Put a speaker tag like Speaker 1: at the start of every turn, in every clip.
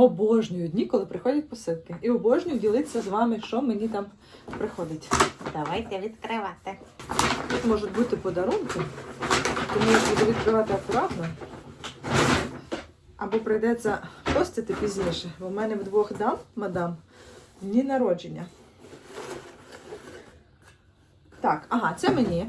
Speaker 1: Обожнюю дні, коли приходять посилки. І обожнюю ділитися з вами, що мені там приходить.
Speaker 2: Давайте відкривати.
Speaker 1: Тут можуть бути подарунки, тому я буду відкривати акуратно. Або прийдеться постити пізніше, бо в мене вдвох дам, мадам, дні народження. Так, ага, це мені.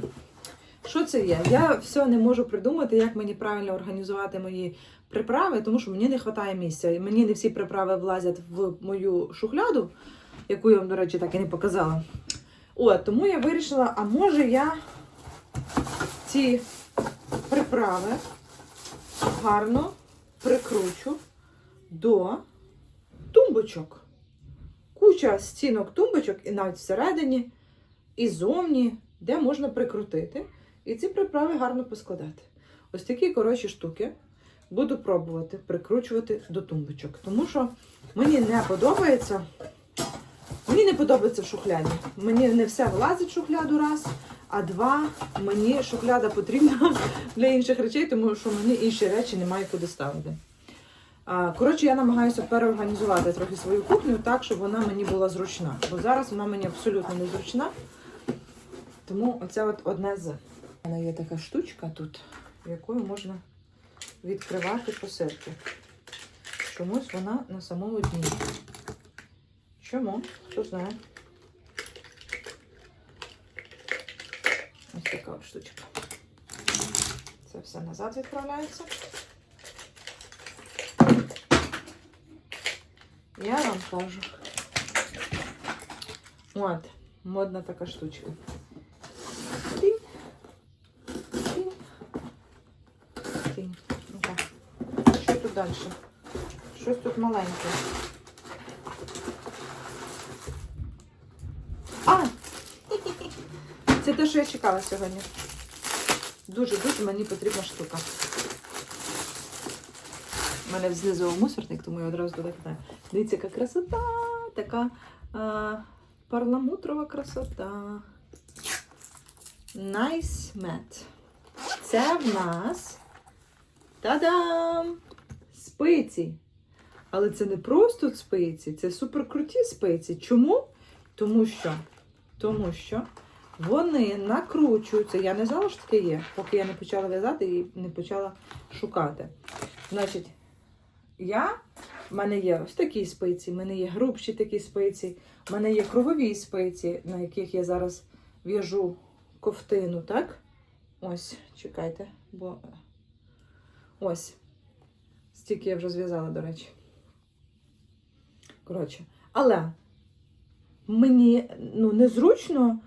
Speaker 1: Що це є? Я все не можу придумати, як мені правильно організувати мої приправи, тому що мені не вистачає місця. І мені не всі приправи влазять в мою шухляду, яку я вам, до речі, так і не показала. От, тому я вирішила, а може я ці приправи гарно прикручу до тумбочок. Куча стінок тумбочок, і навіть всередині, і зовні, де можна прикрутити. І ці приправи гарно поскладати. Ось такі коротші штуки буду пробувати прикручувати до тумбочок. Тому що мені не подобається. Мені не подобається в шухляді. Мені не все влазить в шухляду раз, а два, мені шухляда потрібна для інших речей, тому що мені інші речі немає куди ставити. Коротше, я намагаюся переорганізувати трохи свою кухню так, щоб вона мені була зручна. Бо зараз вона мені абсолютно не зручна. Тому оце от одне з. У мене є така штучка тут, якою можна відкривати посилки. Чомусь вона на самому дні. Чому? Хто знає? Ось така от штучка. Це все назад відправляється. Я вам кажу. От, модна така штучка. Тінь. Тінь. Тінь. Ну так. Що тут далі? Щось тут маленьке. А! Це те, що я чекала сьогодні. Дуже-дуже мені потрібна штука. У мене знизу мусорник, тому я одразу туди кидаю. Дивіться, яка красота! Така а, парламутрова красота. Nice mat. Це в нас та-дам! Спиці. Але це не просто спиці, це суперкруті спиці. Чому? Тому що, тому що вони накручуються. Я не знала, що таке є, поки я не почала в'язати і не почала шукати. Значить, я, в мене є ось такі спиці, в мене є грубші такі спиці, в мене є кругові спиці, на яких я зараз в'яжу ковтину, так? Ось, чекайте, бо ось. Стільки я вже зв'язала, до речі. Коротше, але мені ну, незручно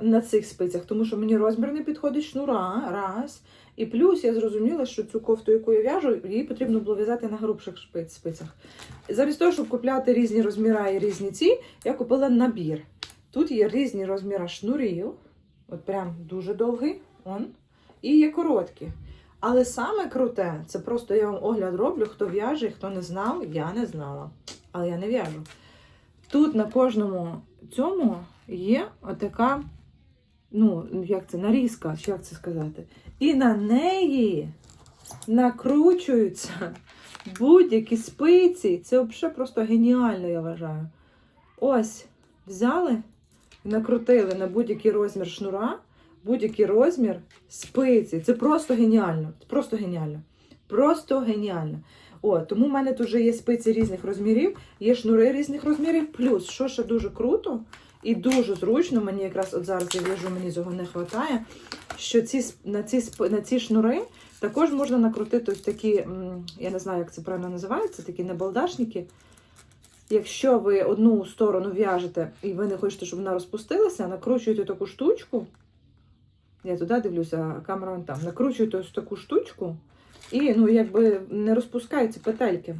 Speaker 1: на цих спицях, тому що мені розмір не підходить шнура, раз. І плюс я зрозуміла, що цю кофту, яку я в'яжу, її потрібно було в'язати на грубших спицях. Замість того, щоб купляти різні розміри і різні ці, я купила набір. Тут є різні розміри шнурів, от прям дуже довгий, он, і є короткі. Але саме круте, це просто я вам огляд роблю, хто в'яже, хто не знав, я не знала. Але я не в'яжу. Тут на кожному цьому є отака, ну, як це, нарізка, як це сказати. І на неї накручуються будь-які спиці. Це взагалі просто геніально, я вважаю. Ось, взяли, накрутили на будь-який розмір шнура, будь-який розмір спиці. Це просто геніально. Просто геніально. Просто геніально. О, тому в мене тут вже є спиці різних розмірів, є шнури різних розмірів. Плюс, що ще дуже круто і дуже зручно, мені якраз от зараз я в'яжу, мені цього не вистачає, що ці, на, ці, на ці шнури також можна накрутити ось такі, я не знаю, як це правильно називається, такі набалдашники. Якщо ви одну сторону в'яжете і ви не хочете, щоб вона розпустилася, накручуєте таку штучку. Я туди дивлюся, а камера там. Накручуєте ось таку штучку, і ну, якби не розпускаються петельки.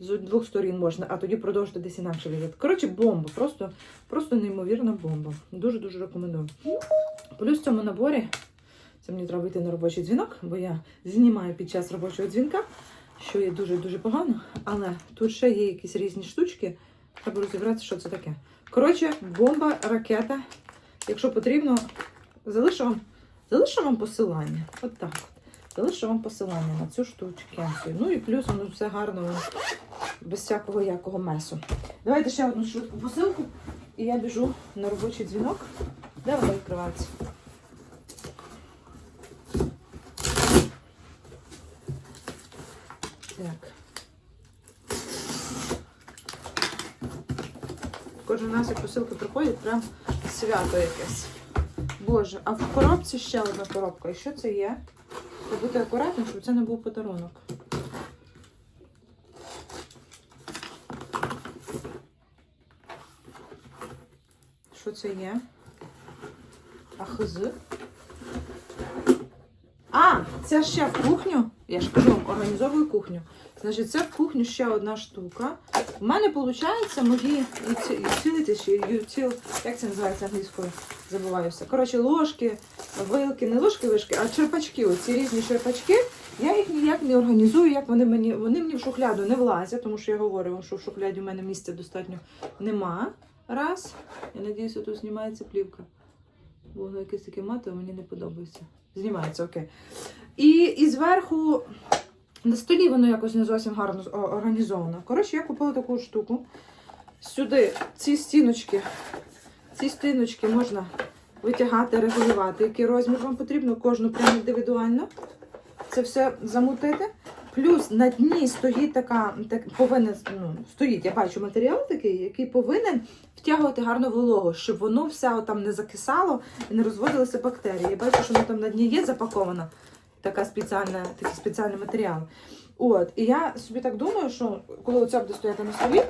Speaker 1: З двох сторін можна, а тоді продовжити десь інакше в'язати. Коротше, бомба. Просто, просто неймовірна бомба. Дуже-дуже рекомендую. Плюс в цьому наборі, це мені треба вийти на робочий дзвінок, бо я знімаю під час робочого дзвінка, що є дуже-дуже погано. Але тут ще є якісь різні штучки. Треба розібратися, що це таке. Коротше, бомба, ракета. Якщо потрібно, залишу вам, залишу вам посилання. От так. Залишу вам посилання на цю штучку. Ну і плюс воно все гарно без всякого якого месу. Давайте ще одну швидку посилку, і я біжу на робочий дзвінок. Де вона відкривається? Так. Кожен раз, як посилки приходять, прям свято якесь. Боже, а в коробці ще одна коробка. І що це є? Треба бути акуратним, щоб це не був подарунок. Що це є? Ахз. Це ще в кухню. Я ж кажу організовую кухню. Значить, це в кухню ще одна штука. У мене виходить мої utility, як це називається англійською? Забуваюся. Коротше, ложки, вилки, не ложки, вишки, а черпачки. Оці різні черпачки. Я їх ніяк не організую, як вони мені. Вони мені в шухляду не влазять, тому що я говорю, вам, що в шухляді в мене місця достатньо нема. Раз. Я надіюся, тут знімається плівка. Бо воно якесь таке матове, мені не подобається. Знімається, окей. І, і зверху на столі воно якось не зовсім гарно організовано. Коротше, я купила таку штуку. Сюди ці стіночки, ці стіночки можна витягати, регулювати, який розмір вам потрібно, кожну прямо індивідуально. Це все замутити. Плюс на дні стоїть така, так, повинен, ну, стоїть, я бачу матеріал такий, який повинен втягувати гарно вологу, щоб воно все там не закисало і не розводилися бактерії. Я бачу, що воно там на дні є запаковано така спеціальна, такий спеціальний матеріал. От, і я собі так думаю, що коли оця буде стояти на столі,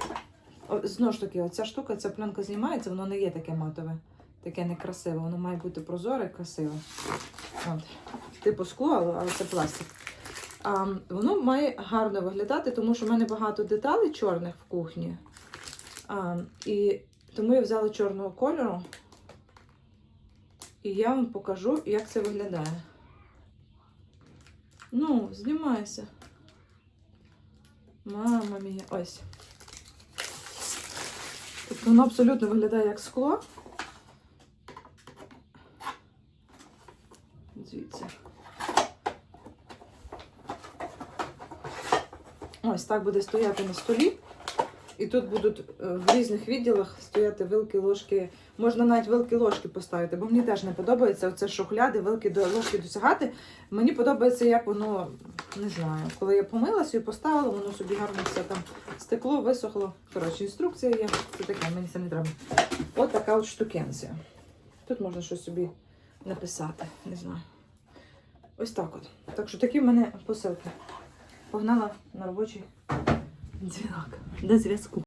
Speaker 1: знову ж таки, оця штука, ця пленка знімається, воно не є таке матове, таке некрасиве, воно має бути прозоре і красиве. От. Типу скло, але це пластик. А, воно має гарно виглядати, тому що в мене багато деталей чорних в кухні. А, і тому я взяла чорного кольору. І я вам покажу, як це виглядає. Ну, знімайся. Мама мія. Ось. Тобто воно абсолютно виглядає як скло. Звідси. Ось так буде стояти на столі. І тут будуть е, в різних відділах стояти вилки, ложки. Можна навіть вилки ложки поставити, бо мені теж не подобається оце шухляди, вилки до ложки досягати. Мені подобається, як воно, не знаю, коли я помила собі поставила, воно собі гарно все там стекло, висохло. Коротше, інструкція є. Це таке, мені це не треба. От така от штукенція. Тут можна щось собі написати, не знаю. Ось так от. Так що такі в мене посилки. Погнала на робочий дзвінок. До зв'язку.